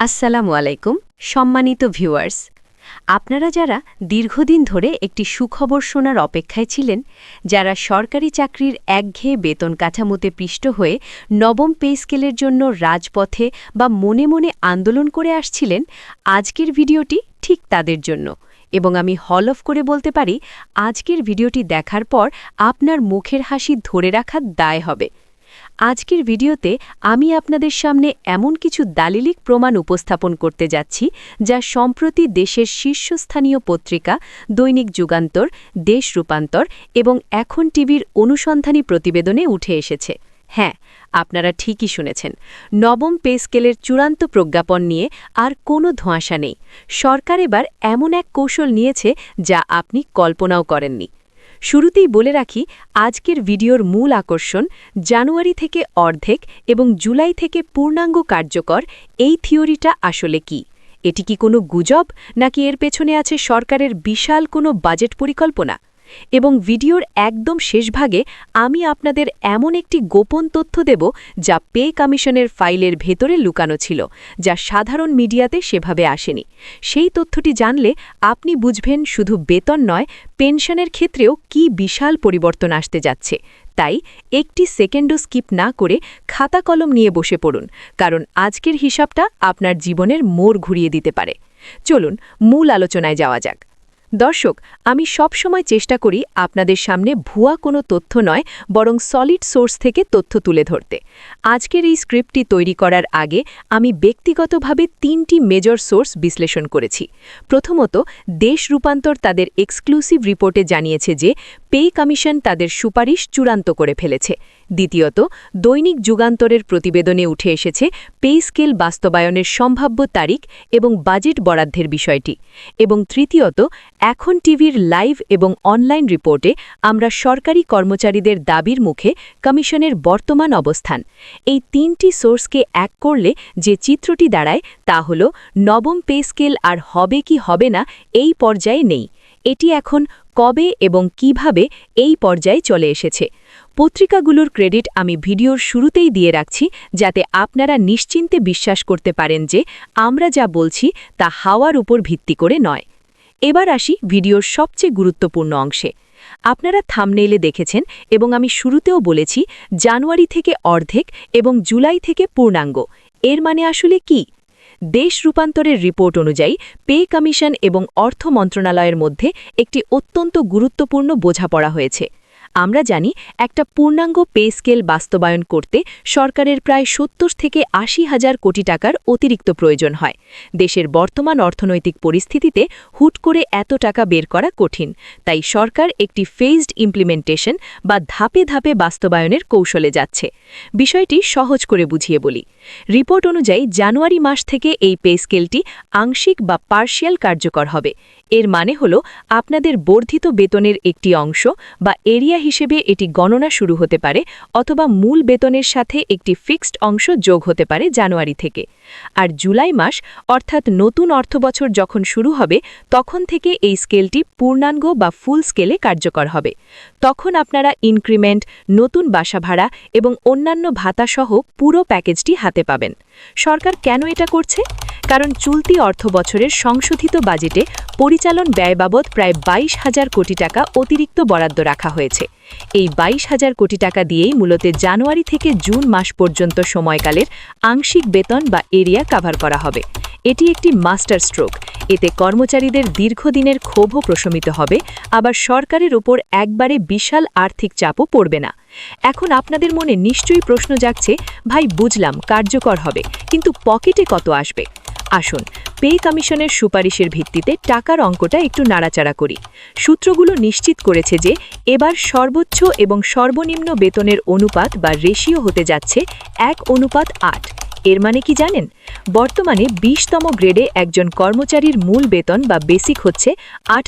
আসসালামু আলাইকুম, সম্মানিত ভিউয়ার্স। আপনারা যারা দীর্ঘদিন ধরে একটি সুখবর শোনার অপেক্ষায় ছিলেন, যারা সরকারি চাকরির একঘেয়ে বেতন কাঠামোতে পৃষ্ঠ হয়ে নবম পে স্কেলের জন্য রাজপথে বা মনে মনে আন্দোলন করে আসছিলেন, আজকের ভিডিওটি ঠিক তাদের জন্য। এবং আমি হল অফ করে বলতে পারি, আজকের ভিডিওটি দেখার পর আপনার মুখের হাসি ধরে রাখার দায় হবে। আজকের ভিডিওতে আমি আপনাদের সামনে এমন কিছু দালিলিক প্রমাণ উপস্থাপন করতে যাচ্ছি, যা সম্প্রতি দেশের শীর্ষস্থানীয় পত্রিকা, দৈনিক যুগান্তর, দেশ রূপান্তর এবং এখন টিভির অনুসন্ধানী প্রতিবেদনে উঠে এসেছে। হ্যাঁ আপনারা ঠিকই শুনেছেন, নবম পে স্কেলের চূড়ান্ত প্রজ্ঞাপন নিয়ে আর কোনো ধোঁয়াশা নেই। সরকার এবার এমন এক কৌশল নিয়েছে যা আপনি কল্পনাও করেননি। শুরুতেই বলে রাখি, আজকের ভিডিওর মূল আকর্ষণ জানুয়ারি থেকে অর্ধেক এবং জুলাই থেকে পূর্ণাঙ্গ কার্যকর এই থিওরিটা আসলে কি? এটি কি কোনো গুজব, নাকি এর পেছনে আছে সরকারের বিশাল কোনো বাজেট পরিকল্পনা? এবং ভিডিওর একদম শেষ ভাগে আমি আপনাদের এমন একটি গোপন তথ্য দেব যা পে কমিশনের ফাইলের ভেতরে লুকানো ছিল, যা সাধারণ মিডিয়াতে সেভাবে আসেনি। সেই তথ্যটি জানলে আপনি বুঝবেন শুধু বেতন নয়, পেনশনের ক্ষেত্রেও কি বিশাল পরিবর্তন আসতে যাচ্ছে। তাই একটি সেকেন্ডও স্কিপ না করে খাতা কলম নিয়ে বসে পড়ুন, কারণ আজকের হিসাবটা আপনার জীবনের মোড় ঘুরিয়ে দিতে পারে। চলুন মূল আলোচনায় যাওয়া যাক। দর্শক, আমি সব সময় চেষ্টা করি আপনাদের সামনে ভুয়া কোনো তথ্য নয়, বরং সলিড সোর্স থেকে তথ্য তুলে ধরতে। আজকের এই স্ক্রিপ্টটি তৈরি করার আগে আমি ব্যক্তিগতভাবে তিনটি মেজর সোর্স বিশ্লেষণ করেছি। প্রথমত, দেশ রূপান্তর তাদের এক্সক্লুসিভ রিপোর্টে জানিয়েছে যে পে কমিশন তাদের সুপারিশ চূড়ান্ত করে ফেলেছে। দ্বিতীয়ত, দৈনিক যুগান্তরের প্রতিবেদনে উঠে এসেছে পে স্কেল বাস্তবায়নের সম্ভাব্য তারিখ এবং বাজেট বরাদ্দের বিষয়টি। এবং তৃতীয়ত, এখন টিভির লাইভ এবং অনলাইন রিপোর্টে আমরা সরকারি কর্মচারীদের দাবির মুখে কমিশনের বর্তমান অবস্থান। এই তিনটি সোর্সকে এক করলে যে চিত্রটি দাঁড়ায় তা হল, নবম পে স্কেল আর হবে কি হবে না এই পর্যায়ে নেই। এটি এখন কবে এবং কীভাবে এই পর্যায়ে চলে এসেছে। পত্রিকাগুলোর ক্রেডিট আমি ভিডিওর শুরুতেই দিয়ে রাখছি যাতে আপনারা নিশ্চিন্তে বিশ্বাস করতে পারেন যে আমরা যা বলছি তা হাওয়ার উপর ভিত্তি করে নয়। এবার আসি ভিডিওর সবচেয়ে গুরুত্বপূর্ণ অংশে। আপনারা থামনেইলে দেখেছেন এবং আমি শুরুতেও বলেছি, জানুয়ারি থেকে অর্ধেক এবং জুলাই থেকে পূর্ণাঙ্গ। এর মানে আসলে কি? দেশ রূপান্তরের রিপোর্ট অনুযায়ী পে কমিশন এবং অর্থ মন্ত্রণালয়ের মধ্যে একটি অত্যন্ত গুরুত্বপূর্ণ বোঝাপড়া হয়েছে। আমরা জানি একটা পূর্ণাঙ্গ পে স্কেল বাস্তবায়ন করতে সরকারের প্রায় সত্তর থেকে আশি হাজার কোটি টাকার অতিরিক্ত প্রয়োজন হয়। দেশের বর্তমান অর্থনৈতিক পরিস্থিতিতে হুট করে এত টাকা বের করা কঠিন। তাই সরকার একটি ফেজড ইমপ্লিমেন্টেশন বা ধাপে ধাপে বাস্তবায়নের কৌশলে যাচ্ছে। বিষয়টি সহজ করে বুঝিয়ে বলি। রিপোর্ট অনুযায়ী জানুয়ারি মাস থেকে এই পে স্কেলটি আংশিক বা পার্শিয়াল কার্যকর হবে। এর মানে হল আপনাদের বর্ধিত বেতনের একটি অংশ বা এরিয়া হিসেবে এটি গণনা শুরু হতে পারে অথবা মূল বেতনের সাথে একটি ফিক্সড অংশ যোগ হতে পারে জানুয়ারি থেকে। আর জুলাই মাস, অর্থাৎ নতুন অর্থবছর যখন শুরু হবে, তখন থেকে এই স্কেলটি পূর্ণাঙ্গ বা ফুল স্কেলে কার্যকর হবে। তখন আপনারা ইনক্রিমেন্ট, নতুন বাসা ভাড়া এবং অন্যান্য ভাতাসহ পুরো প্যাকেজটি হাতে পাবেন। সরকার কেন এটা করছে? কারণ চলতি অর্থ বছরের সংশোধিত বাজেটে পরিচালন ব্যয় বাবদ প্রায় বাইশ হাজার কোটি টাকা অতিরিক্ত বরাদ্দ রাখা হয়েছে। এই বাইশ হাজার কোটি টাকা দিয়েই মূলত জানুয়ারি থেকে জুন মাস পর্যন্ত সময়কালের আংশিক বেতন বা এরিয়া কাভার করা হবে। এটি একটি মাস্টার স্ট্রোক। এতে কর্মচারীদের দীর্ঘদিনের ক্ষোভও প্রশমিত হবে। আবার সরকারের ওপর একবারে বিশাল আর্থিক চাপও পড়বে না। এখন আপনাদের মনে নিশ্চয়ই প্রশ্ন জাগছে, ভাই, বুঝলাম, কার্যকর হবে, কিন্তু পকেটে কত আসবে? আসুন, পে কমিশনের সুপারিশের ভিত্তিতে টাকার অঙ্কটা একটু নাড়াচাড়া করি। সূত্রগুলো নিশ্চিত করেছে যে, এবার সর্বোচ্চ এবং সর্বনিম্ন বেতনের অনুপাত বা রেশিও হতে যাচ্ছে এক অনুপাত আট। এর মানে কি জানেন? বর্তমানে বিশতম গ্রেডে একজন কর্মচারীর মূল বেতন বা বেসিক হচ্ছে আট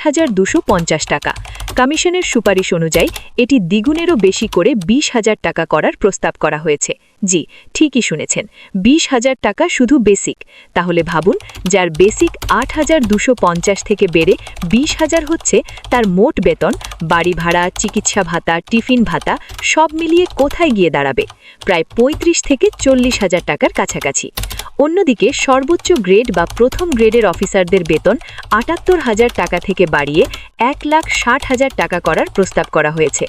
টাকা। কমিশনের সুপারিশ অনুযায়ী এটি দ্বিগুণেরও বেশি করে বিশ হাজার টাকা করার প্রস্তাব করা হয়েছে। জি, ঠিকই শুনেছেন। বিশ হাজার টাকা শুধু বেসিক। তাহলে ভাবুন, যার বেসিক আট হাজার দুশো পঞ্চাশ থেকে বেড়ে বিশ হাজার হচ্ছে, তার মোট বেতন, বাড়ি ভাড়া, চিকিৎসা ভাতা, টিফিন ভাতা, সব মিলিয়ে কোথায় গিয়ে দাঁড়াবে? প্রায় পঁয়ত্রিশ থেকে চল্লিশ হাজার টাকার কাছাকাছি। অন্যদিকে সর্বোচ্চ গ্রেড বা প্রথম গ্রেডের অফিসারদের বেতন আটাত্তর হাজার টাকা থেকে বাড়িয়ে এক লাখ ষাট হাজার টাকা করার প্রস্তাব করা হয়েছে।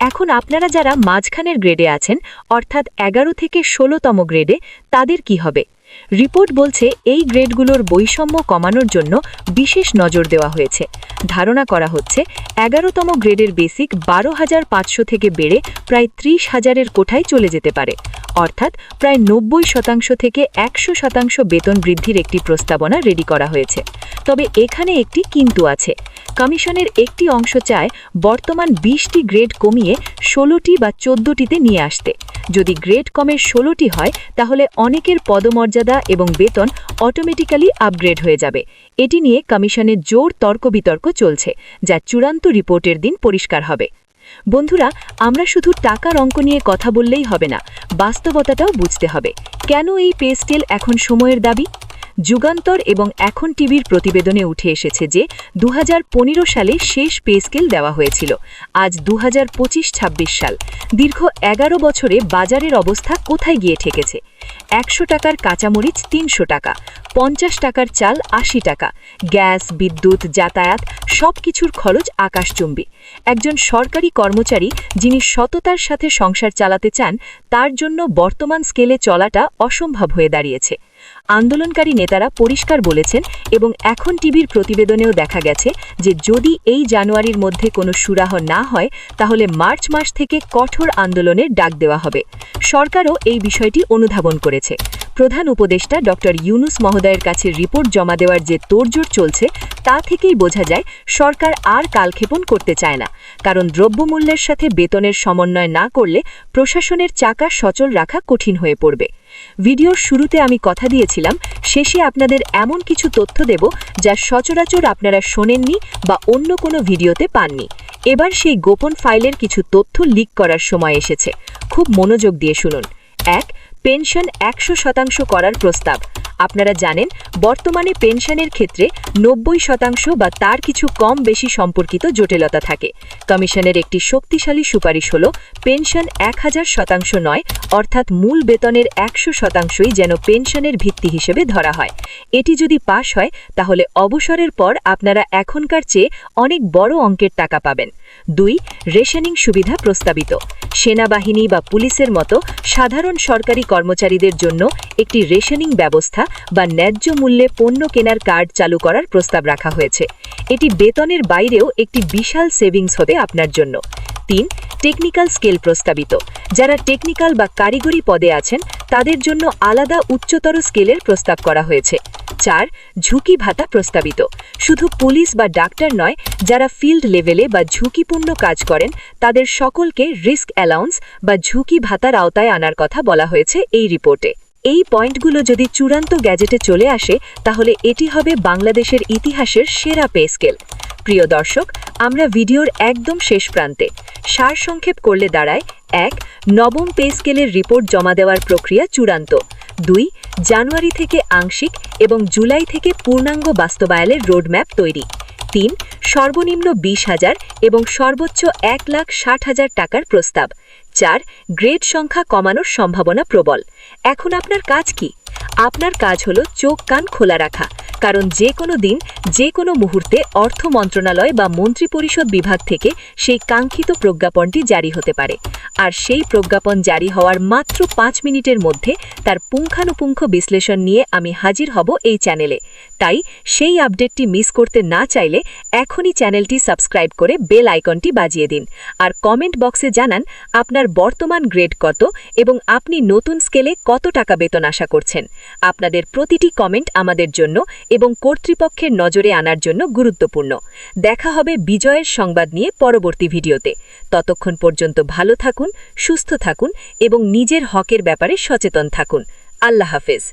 এখন আপনারা যারা মাঝখানের গ্রেডে আছেন, অর্থাৎ এগারো থেকে ষোলোতম গ্রেডে তাদের কি হবে? রিপোর্ট বলছে এই গ্রেডগুলোর বৈষম্য কমানোর জন্য বিশেষ নজর দেওয়া হয়েছে। ধারণা করা হচ্ছে এগারোতম গ্রেডের বেসিক বারো হাজার পাঁচশো থেকে বেড়ে প্রায় ত্রিশ হাজারের কোঠায় চলে যেতে পারে। অর্থাৎ প্রায় নব্বই শতাংশ থেকে একশো শতাংশ বেতন বৃদ্ধির একটি প্রস্তাবনা রেডি করা হয়েছে। তবে এখানে একটি কিন্তু আছে। কমিশনের একটি অংশ চায় বর্তমান বিশটি গ্রেড কমিয়ে ষোলোটি বা চোদ্দটিতে নিয়ে আসতে। যদি গ্রেড কমের ষোলোটি হয়, তাহলে অনেকের পদমর্যাদা এবং বেতন অটোমেটিক্যালি আপগ্রেড হয়ে যাবে। এটি নিয়ে কমিশনের জোর তর্ক বিতর্ক চলছে, যা চূড়ান্ত রিপোর্টের দিন পরিষ্কার হবে। বন্ধুরা, আমরা শুধু টাকার অঙ্ক নিয়ে কথা বললেই হবে না, বাস্তবতাটাও বুঝতে হবে। কেন এই পেস্টেল এখন সময়ের দাবি? যুগান্তর এবং এখন টিভির প্রতিবেদনে উঠে এসেছে যে দু হাজার পনেরো সালে শেষ পে স্কেল দেওয়া হয়েছিল, আজ দু ছাব্বিশ সাল। দীর্ঘ এগারো বছরে বাজারের অবস্থা কোথায় গিয়ে ঠেকেছে? একশো টাকার কাঁচামরিচ তিনশো টাকা, পঞ্চাশ টাকার চাল আশি টাকা, গ্যাস, বিদ্যুৎ, যাতায়াত, সব কিছুর খরচ আকাশচুম্বী। একজন সরকারি কর্মচারী যিনি সততার সাথে সংসার চালাতে চান, তার জন্য বর্তমান স্কেলে চলাটা অসম্ভব হয়ে দাঁড়িয়েছে। আন্দোলনকারী নেতারা পরিষ্কার বলেছেন এবং এখন টিভির প্রতিবেদনেও দেখা গেছে যে যদি এই জানুয়ারির মধ্যে কোনো সুরাহ না হয়, তাহলে মার্চ মাস থেকে কঠোর আন্দোলনের ডাক দেওয়া হবে। সরকারও এই বিষয়টি অনুধাবন করেছে। প্রধান উপদেষ্টা ডক্টর ইউনুস মহোদয়ের কাছে রিপোর্ট জমা দেওয়ার যে তোড়জোড় চলছে, তা থেকেই বোঝা যায় সরকার আর কালক্ষেপণ করতে চায় না। কারণ দ্রব্যমূল্যের সাথে বেতনের সমন্বয় না করলে প্রশাসনের চাকা সচল রাখা কঠিন হয়ে পড়বে। ভিডিওর শুরুতে আমি কথা দিয়েছিলাম, শেষে আপনাদের এমন কিছু তথ্য দেব যা সচরাচর আপনারা শোনেননি বা অন্য কোনো ভিডিওতে পাননি। এবার সেই গোপন ফাইলের কিছু তথ্য লিক করার সময় এসেছে। খুব মনোযোগ দিয়ে শুনুন। এক পেনশন একশো শতাংশ করার প্রস্তাব। আপনারা জানেন বর্তমানে পেনশনের ক্ষেত্রে নব্বই শতাংশ বা তার কিছু কম বেশি সম্পর্কিত জটিলতা থাকে। কমিশনের একটি শক্তিশালী সুপারিশ হল, পেনশন এক হাজার শতাংশ নয়, অর্থাৎ মূল বেতনের একশো শতাংশই যেন পেনশনের ভিত্তি হিসেবে ধরা হয়। এটি যদি পাশ হয়, তাহলে অবসরের পর আপনারা এখনকার চেয়ে অনেক বড় অঙ্কের টাকা পাবেন। দুই, রেশনিং সুবিধা প্রস্তাবিত। সেনাবাহিনী বা পুলিশের মতো সাধারণ সরকারি কর্মচারীদের জন্য একটি রেশনিং ব্যবস্থা বা ন্যায্য মূল্যে পণ্য কেনার কার্ড চালু করার প্রস্তাব রাখা হয়েছে। এটি বেতনের বাইরেও একটি বিশাল সেভিংস হবে আপনার জন্য। তিন, টেকনিক্যাল স্কেল প্রস্তাবিত। যারা টেকনিক্যাল বা কারিগরি পদে আছেন, তাদের জন্য আলাদা উচ্চতর স্কেলের প্রস্তাব করা হয়েছে। চার, ঝুঁকি ভাতা প্রস্তাবিত। শুধু পুলিশ বা ডাক্তার নয়, যারা ফিল্ড লেভেলে বা ঝুঁকিপূর্ণ কাজ করেন, তাদের সকলকে রিস্ক অ্যালাউন্স বা ঝুঁকি ভাতার আওতায় আনার কথা বলা হয়েছে এই রিপোর্টে। এই পয়েন্টগুলো যদি চূড়ান্ত গ্যাজেটে চলে আসে, তাহলে এটি হবে বাংলাদেশের ইতিহাসের সেরা পে স্কেল। প্রিয় দর্শক, আমরা ভিডিওর একদম শেষ প্রান্তে। সারসংক্ষেপ করলে দাঁড়ায়, এক, নবম পে স্কেলের রিপোর্ট জমা দেওয়ার প্রক্রিয়া চূড়ান্ত। দুই, জানুয়ারি থেকে আংশিক এবং জুলাই থেকে পূর্ণাঙ্গ বাস্তবায়নের রোডম্যাপ তৈরি। তিন, সর্বনিম্ন বিশ হাজার এবং সর্বোচ্চ এক লাখ ষাট হাজার টাকার প্রস্তাব। চার, গ্রেড সংখ্যা কমানোর সম্ভাবনা প্রবল। এখন আপনার কাজ কি? আপনার কাজ হলো চোখ কান খোলা রাখা। কারণ যে কোনো দিন, যে কোনো মুহূর্তে অর্থ মন্ত্রণালয় বা মন্ত্রিপরিষদ বিভাগ থেকে সেই কাঙ্ক্ষিত প্রজ্ঞাপনটি জারি হতে পারে। আর সেই প্রজ্ঞাপন জারি হওয়ার মাত্র পাঁচ মিনিটের মধ্যে তার পুঙ্খানুপুঙ্খ বিশ্লেষণ নিয়ে আমি হাজির হব এই চ্যানেলে। তাই সেই আপডেটটি মিস করতে না চাইলে এখনই চ্যানেলটি সাবস্ক্রাইব করে বেল আইকনটি বাজিয়ে দিন। আর কমেন্ট বক্সে জানান আপনার বর্তমান গ্রেড কত এবং আপনি নতুন স্কেলে কত টাকা বেতন আশা করছেন। আপনাদের প্রতিটি কমেন্ট আমাদের জন্য এবং কর্তৃপক্ষের নজরে আনার জন্য গুরুত্বপূর্ণ। দেখা হবে বিজয়ের সংবাদ নিয়ে পরবর্তী ভিডিওতে। ততক্ষণ পর্যন্ত ভালো থাকুন, সুস্থ থাকুন এবং নিজের হকের ব্যাপারে সচেতন থাকুন। আল্লাহ হাফেজ।